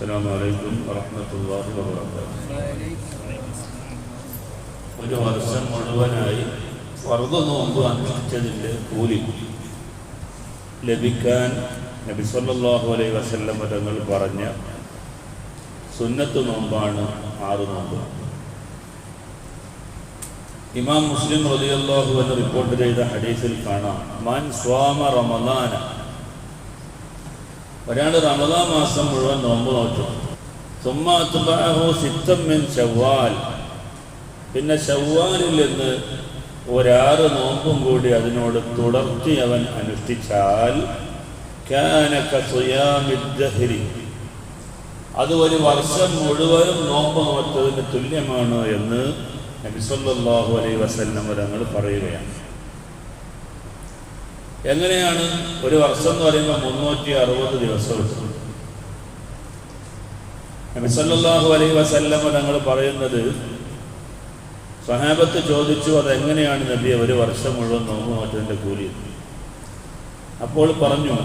السلام عليكم ورحمة الله وبركاته ഒരു വർഷം മുഴുവനായി ഫർദ് നോമ്പ് അനുഷ്ഠിച്ചതിൻ്റെ കൂലി ലഭിക്കാൻ നബി സല്ലല്ലാഹു അലൈഹി വസല്ലം തങ്ങൾ പറഞ്ഞ സുന്നത്ത് നോമ്പാണ് ആറ് നോമ്പ് ഇമാം മുസ്ലിം റളിയല്ലാഹു എന്ന് റിപ്പോർട്ട് ചെയ്ത ഹദീസിൽ കാണാം മാൻ സ്വാമ റമദാന ഒരാൾ റമദാ മാസം മുഴുവൻ നോമ്പ് നോറ്റു. സുമ്മാ അത്ബഅഹു സിത്തം മിൻ പിന്നെ ശവ്വാലിൽ നിന്ന് ഒരാറ് നോമ്പും കൂടി അതിനോട് തുടർത്തി അവൻ അനുഷ്ഠിച്ചാൽ. അത് ഒരു വർഷം മുഴുവനും നോമ്പ് നോറ്റതിന് തുല്യമാണ് എന്ന് നബിസല്ലാഹു അലൈ വസല്ലം തങ്ങൾ പറയുകയാണ്. എങ്ങനെയാണ് ഒരു വർഷം എന്ന് പറയുമ്പോൾ മുന്നൂറ്റി അറുപത് ദിവസം നബിസല്ലാഹു അലൈ വസല്ലമ്മ തങ്ങൾ പറയുന്നത് സഹാബത്ത് ചോദിച്ചു അതെങ്ങനെയാണ് നബിയെ ഒരു വർഷം മുഴുവൻ നോമ്പ് നോറ്റതിന്റെ കൂലി? അപ്പോൾ പറഞ്ഞു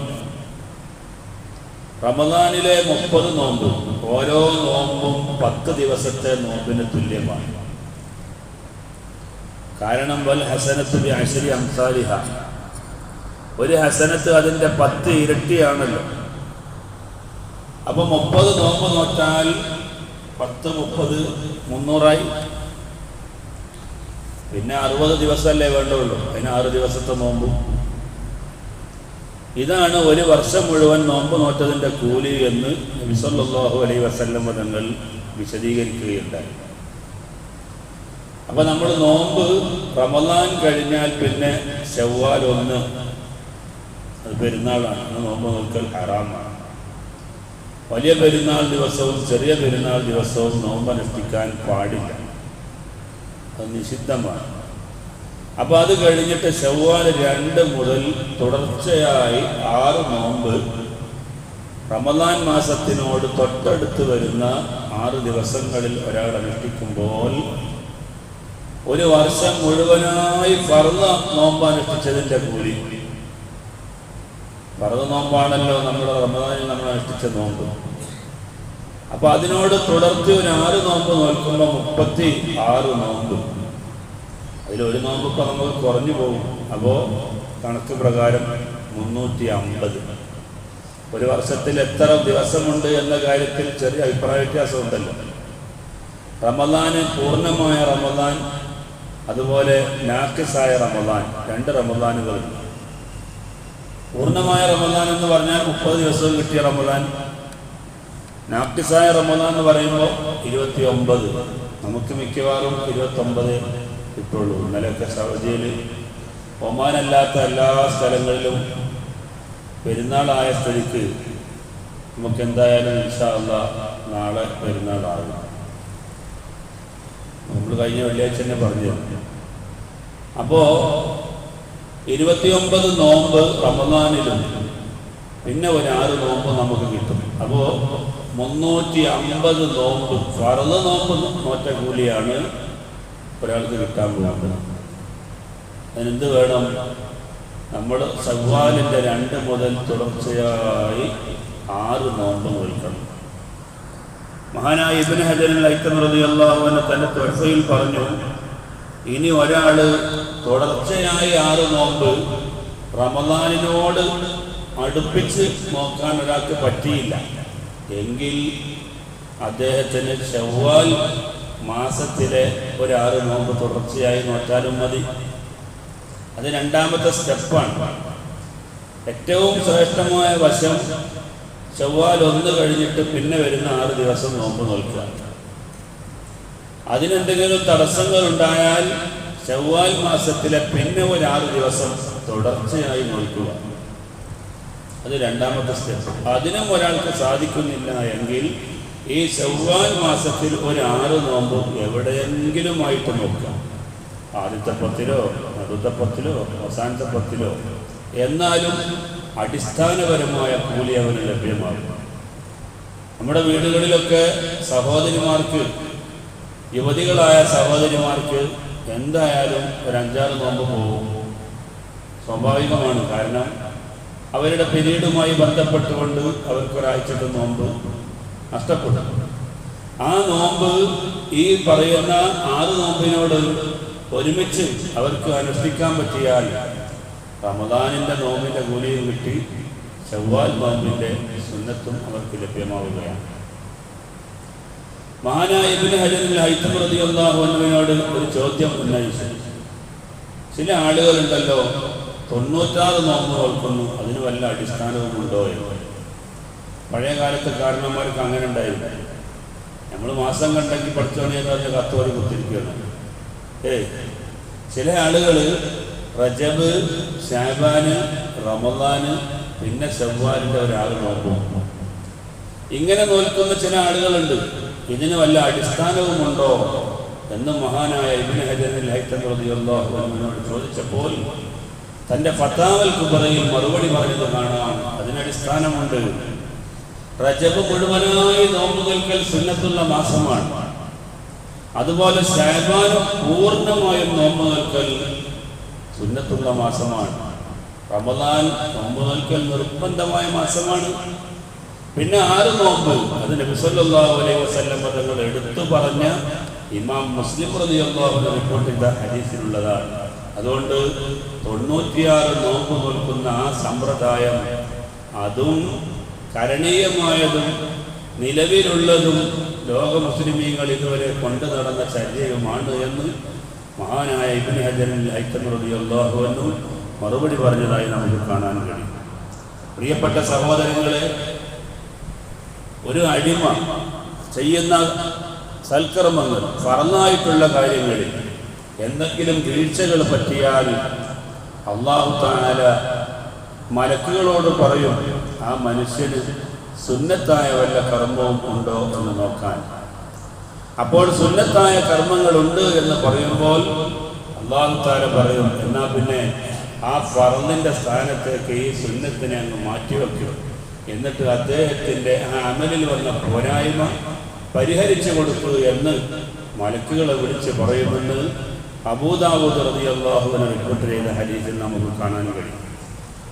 റമദാനിലെ മുപ്പത് നോമ്പ് ഓരോ നോമ്പും പത്ത് ദിവസത്തെ നോമ്പിന് തുല്യമാണ്. കാരണം വൽ ഹസനത്ത് അംസാലിഹ. ഒരു ഹസനത്ത് അതിന്റെ പത്ത് ഇരട്ടിയാണല്ലോ. അപ്പൊ മുപ്പത് നോമ്പ് നോറ്റാൽ പത്ത് മുപ്പത് മുന്നൂറായി. പിന്നെ അറുപത് ദിവസമല്ലേ വേണ്ടുള്ളൂ. അതിന് ആറ് ദിവസത്തെ നോമ്പും. ഇതാണ് ഒരു വർഷം മുഴുവൻ നോമ്പ് നോറ്റതിന്റെ കൂലി എന്ന് നബിസല്ലാഹു അലൈ വസല്ലം തങ്ങൾ വിശദീകരിക്കുകയുണ്ടായി. അപ്പൊ നമ്മൾ നോമ്പ് റമദാൻ കഴിഞ്ഞാൽ പിന്നെ ചെവ്വാൽ ഒന്ന്. അത് പെരുന്നാളാണ്. അന്ന് നോമ്പ് നോക്കൽ ഹറാമാണ്. വലിയ പെരുന്നാൾ ദിവസവും ചെറിയ പെരുന്നാൾ ദിവസവും നോമ്പ് അനുഷ്ഠിക്കാൻ പാടില്ല. അത് നിഷിദ്ധമാണ്. അപ്പോൾ അത് കഴിഞ്ഞിട്ട് ചൊവ്വാൽ രണ്ട് മുതൽ തുടർച്ചയായി ആറ് നോമ്പ് റമദാൻ മാസത്തിനോട് തൊട്ടടുത്ത് വരുന്ന ആറ് ദിവസങ്ങളിൽ ഒരാൾ അനുഷ്ഠിക്കുമ്പോൾ ഒരു വർഷം മുഴുവനായി പറന്ന് നോമ്പ് അനുഷ്ഠിച്ചതിന്റെ കൂലി. പറന്ന നോമ്പാണല്ലോ നമ്മൾ റമദാനിൽ നമ്മൾ അനുഷ്ഠിച്ച നോമ്പ്. അപ്പൊ അതിനോട് തുടർത്തി ഒരു ആറ് നോമ്പ് നോക്കുമ്പോൾ മുപ്പത്തി ആറ് നോമ്പ്. അതിലൊരു നോമ്പ് പറഞ്ഞത് കുറഞ്ഞു പോകും. അപ്പോ കണക്ക് പ്രകാരം മുന്നൂറ്റി അമ്പത്. ഒരു വർഷത്തിൽ എത്ര ദിവസമുണ്ട് എന്ന കാര്യത്തിൽ ചെറിയ അഭിപ്രായ വ്യത്യാസമുണ്ടല്ലോ. റമദാന് പൂർണമായ റമദാൻ അതുപോലെ നാക്കിസായ റമദാൻ രണ്ട് റമദാനുകളുണ്ട്. പൂർണമായ റമദാൻ എന്ന് പറഞ്ഞാൽ മുപ്പത് ദിവസം കിട്ടിയ റമദാൻ. നാപ്റ്റിസായ റമദാൻ എന്ന് പറയുമ്പോൾ ഇരുപത്തി ഒമ്പത് നമുക്ക് മിക്കവാറും ഇരുപത്തി ഒമ്പത് കിട്ടുള്ളൂ. ഇന്നലെയൊക്കെ സൗദിയിൽ ഒമാനല്ലാത്ത എല്ലാ സ്ഥലങ്ങളിലും പെരുന്നാളായ സ്ഥിതിക്ക് നമുക്ക് എന്തായാലും ഇൻഷാല്ല നാളെ പെരുന്നാളാകും. നമ്മൾ കഴിഞ്ഞ വെള്ളിയാഴ്ച തന്നെ പറഞ്ഞു അപ്പോ ഇരുപത്തിയൊമ്പത് നോമ്പ് റമദാനിലും പിന്നെ ഒരു ആറ് നോമ്പ് നമുക്ക് കിട്ടും. അപ്പോൾ മുന്നൂറ്റി അമ്പത് നോമ്പ് ഫറന്ന് നോമ്പ് നോറ്റ കൂലിയാണ് ഒരാൾക്ക് കിട്ടാൻ പോകുന്നത്. അതിനെന്ത് വേണം? നമ്മൾ സവ്വാലിന്റെ രണ്ട് മുതൽ തുടർച്ചയായി ആറ് നോമ്പ് നോക്കണം മഹാനായ ഇബിന് ഹജറിൽ ഐക്യമറിയാഹുവിന് തന്റെ തൊഴയിൽ പറഞ്ഞു ഇനി ഒരാൾ തുടർച്ചയായി ആറ് നോമ്പ് റമദാനിനോട് അടുപ്പിച്ച് നോക്കാൻ ഒരാൾക്ക് പറ്റിയില്ല. എങ്കിൽ അദ്ദേഹത്തിന് ചൊവ്വാൽ മാസത്തിലെ ഒരാറ് നോമ്പ് തുടർച്ചയായി നോറ്റാലും മതി. അത് രണ്ടാമത്തെ സ്റ്റെപ്പാണ്. ഏറ്റവും ശ്രേഷ്ഠമായ വശം ചൊവ്വാൽ ഒന്ന് കഴിഞ്ഞിട്ട് പിന്നെ വരുന്ന ആറ് ദിവസം നോമ്പ് നോക്കുക അതിനെന്തെങ്കിലും തടസ്സങ്ങൾ ഉണ്ടായാൽ ചൊവ്വാൽ മാസത്തിലെ പിന്നെ ഒരു ആറ് ദിവസം തുടർച്ചയായി നോക്കുക അത് രണ്ടാമത്തെ സ്റ്റെപ്പ് അതിനും ഒരാൾക്ക് സാധിക്കുന്നില്ല എങ്കിൽ ഈ ചൊവ്വാൽ മാസത്തിൽ ഒരു ആറ് നോമ്പ് എവിടെയെങ്കിലുമായിട്ട് നോക്കാം ആദ്യത്തെ പത്തിലോ നടുത്ത പത്തിലോ അവസാനത്തെ പത്തിലോ. എന്നാലും അടിസ്ഥാനപരമായ കൂലി അവന് ലഭ്യമാകും. നമ്മുടെ വീടുകളിലൊക്കെ സഹോദരിമാർക്ക് യുവതികളായ സഹോദരിമാർക്ക് എന്തായാലും ഒരു അഞ്ചാറ് നോമ്പ് പോകും സ്വാഭാവികമാണ്. കാരണം അവരുടെ പിരീഡുമായി ബന്ധപ്പെട്ടുകൊണ്ട് അവർക്കൊരാഴ്ചത്തെ നോമ്പ് നഷ്ടപ്പെട്ടു ആ നോമ്പ് ഈ പറയുന്ന ആറ് നോമ്പിനോട് ഒരുമിച്ച് അവർക്ക് അനുഷ്ഠിക്കാൻ പറ്റിയാൽ റമദാനിന്റെ നോമ്പിന്റെ കൂലിയും കിട്ടി ചൊവ്വാൽ നോമ്പിന്റെ സുന്നത്തും അവർക്ക് ലഭ്യമാവുകയാണ്. അള്ളാഹുവിനോട് ഒരു ചോദ്യം ഉന്നയിച്ചു. ചില ആളുകളുണ്ടല്ലോ തൊണ്ണൂറ്റാറ് നോമ്പ് നോക്കുന്നു അതിന് വല്ല അടിസ്ഥാനവും ഉണ്ടോ എന്ന്. പഴയ കാലത്തെ കാരണന്മാർക്ക് അങ്ങനെ ഉണ്ടായിരുന്നു നമ്മൾ മാസം കണ്ടെങ്കിൽ പഠിച്ചോണിയെന്ന് പറഞ്ഞ കത്തോട് കുത്തിരിക്കുകയാണ്. ഏയ് ചില ആളുകൾ റജബ് ഷാബാന് റമദാന് പിന്നെ ഷവ്വാലിന്റെ ഒരാൾ നോക്കും. ഇങ്ങനെ നോൽക്കുന്ന ചില ആളുകളുണ്ട്. ഇതിന് വല്ല അടിസ്ഥാനവുമുണ്ടോ എന്ന് മഹാനായ ഇബിന് ഹജറിൽ ഹൈത്തറിയോട് ചോദിച്ചപ്പോൾ തന്റെ ഫത്താവൽ കുബറയിൽ മറുപടി പറഞ്ഞത് കാണാം അതിനടിസ്ഥാനമുണ്ട് റജബ് മുഴുവനായി നോമ്പുകൾക്കൽ സുന്നത്തുള്ള മാസമാണ്. അതുപോലെ ഷാബാനും പൂർണമായും നോമ്പ് നിൽക്കൽ സുന്നത്തുള്ള മാസമാണ്. റമദാൻ നോമ്പ് നിർബന്ധമായ മാസമാണ്. പിന്നെ ആറ് നോമ്പ് അത് നബിസല്ലാ അലൈഹി വസല്ലം തങ്ങൾ എടുത്തു പറഞ്ഞ ഇമാം മുസ്ലിം റളിയല്ലാഹു റിപ്പോർട്ട് ചെയ്ത ഹദീസിലുള്ളതാണ്. അതുകൊണ്ട് തൊണ്ണൂറ്റിയാറ് നോമ്പ് നോൽക്കുന്ന ആ സമ്പ്രദായം അതും കരണീയമായതും നിലവിലുള്ളതും ലോക മുസ്ലിമീങ്ങൾ ഇതുവരെ കൊണ്ടു നടന്ന ചര്യയുമാണ് എന്ന് മഹാനായ ഇബിൻ ഹജറിൽ ഐത്തമറിയാഹു എന്നും മറുപടി പറഞ്ഞതായി നമുക്ക് കാണാൻ കഴിയും. പ്രിയപ്പെട്ട സഹോദരങ്ങളെ ഒരു അടിമ ചെയ്യുന്ന സൽക്കർമ്മങ്ങൾ ഫറന്നായിട്ടുള്ള കാര്യങ്ങളിൽ എന്തെങ്കിലും വീഴ്ചകൾ പറ്റിയാൽ അള്ളാഹു താല മലക്കുകളോട് പറയും ആ മനുഷ്യന് സുന്നത്തായ വല്ല കർമ്മവും ഉണ്ടോ എന്ന് നോക്കാൻ. അപ്പോൾ സുന്നത്തായ കർമ്മങ്ങളുണ്ട് എന്ന് പറയുമ്പോൾ അള്ളാഹു താല പറയും എന്നാൽ പിന്നെ ആ ഫറന്നിന്റെ സ്ഥാനത്തേക്ക് ഈ സുന്നത്തിനെ അങ്ങ് മാറ്റിവെക്കും. എന്നിട്ട് അദ്ദേഹത്തിന്റെ ആ അമലിൽ വന്ന പോരായ്മ പരിഹരിച്ചു കൊടുത്തു എന്ന് മലക്കുകളെ വിളിച്ച് പറയുമെന്ന് അബൂദാബൂദ് റതി അള്ളാഹുവിനെ റിപ്പോർട്ട് ചെയ്ത ഹരീസിൽ നമുക്ക് കാണാൻ കഴിയും.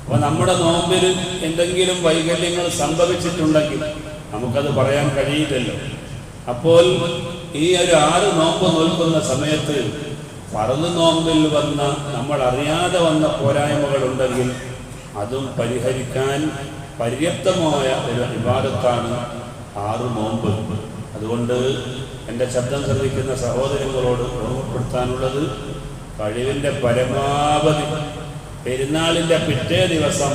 അപ്പോൾ നമ്മുടെ നോമ്പിൽ എന്തെങ്കിലും വൈകല്യങ്ങൾ സംഭവിച്ചിട്ടുണ്ടെങ്കിൽ നമുക്കത് പറയാൻ കഴിയില്ലല്ലോ. അപ്പോൾ ഈ ഒരു ആറ് നോമ്പ് നോൽക്കുന്ന സമയത്ത് പറന്ന് നോമ്പിൽ വന്ന നമ്മൾ അറിയാതെ വന്ന പോരായ്മകളുണ്ടെങ്കിൽ അതും പരിഹരിക്കാൻ പര്യാപ്തമായ ഒരു വിവാദത്താണ് ആറ് നോമ്പ്. അതുകൊണ്ട് എന്റെ ശബ്ദം ശ്രദ്ധിക്കുന്ന സഹോദരങ്ങളോട് ഓർമ്മപ്പെടുത്താനുള്ളത് കഴിവിന്റെ പരമാവധി പെരുന്നാളിന്റെ പിറ്റേ ദിവസം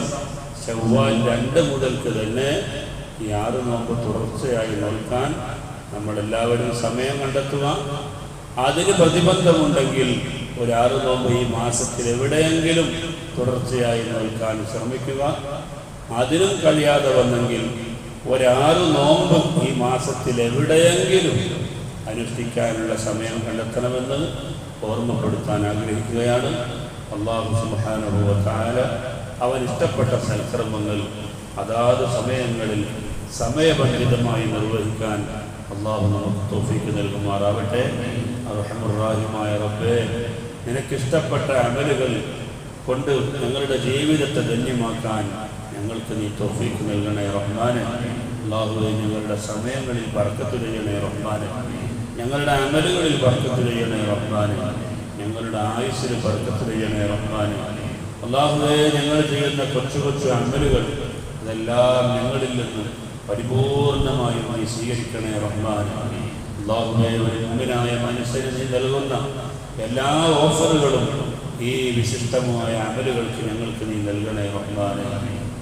ചൊവ്വാൽ രണ്ട് മുതൽക്ക് തന്നെ ഈ ആറ് നോമ്പ് തുടർച്ചയായി നോക്കാൻ നമ്മളെല്ലാവരും സമയം കണ്ടെത്തുക. അതിന് പ്രതിബന്ധമുണ്ടെങ്കിൽ ഒരു ആറ് നോമ്പ് ഈ മാസത്തിൽ എവിടെയെങ്കിലും തുടർച്ചയായി നോക്കാൻ ശ്രമിക്കുക. അതിനും കഴിയാതെ വന്നെങ്കിൽ ഒരാറ് നോമ്പ് ഈ മാസത്തിൽ എവിടെയെങ്കിലും അനുഷ്ഠിക്കാനുള്ള സമയം കണ്ടെത്തണമെന്ന് ഓർമ്മപ്പെടുത്താൻ ആഗ്രഹിക്കുകയാണ്. അള്ളാഹു സുബാനുഭവത്താല അവൻ ഇഷ്ടപ്പെട്ട സൽക്രമങ്ങൾ അതാത് സമയങ്ങളിൽ സമയബന്ധിതമായി നിർവഹിക്കാൻ അള്ളാഹു നമുക്ക് തോഫിക്ക് നൽകുമാറാവട്ടെ. അറഹമുറാഹിമായ റബ്ബേ നിനക്കിഷ്ടപ്പെട്ട അമലുകൾ കൊണ്ട് ഞങ്ങളുടെ ജീവിതത്തെ ധന്യമാക്കാൻ ഞങ്ങൾക്ക് നീ തോഫീക്ക് നൽകണേ റഹ്മാനെ. അള്ളാഹുവെ ഞങ്ങളുടെ സമയങ്ങളിൽ പറക്കത്ത് ചെയ്യണേ റഹ്മാനെ. ഞങ്ങളുടെ അമലുകളിൽ പറക്കത്ത് ചെയ്യണേ റഹ്മാനെ. ഞങ്ങളുടെ ആയുസ്സിൽ പറക്കത്ത് ചെയ്യണേ റഹ്മാനെ. അള്ളാഹുവെ ഞങ്ങൾ ചെയ്യുന്ന കൊച്ചു കൊച്ചു അമലുകൾ അതെല്ലാം ഞങ്ങളിൽ നിന്ന് പരിപൂർണമായും നീ സ്വീകരിക്കണേ റഹ്മാനെ. അള്ളാഹുവെ ഒരു മുമ്പിനായ മനുഷ്യന് നീ നൽകുന്ന എല്ലാ ഓഫറുകളും ഈ വിശിഷ്ടമായ അമലുകൾക്ക് ഞങ്ങൾക്ക് നീ നൽകണേ റഹ്മാനെ.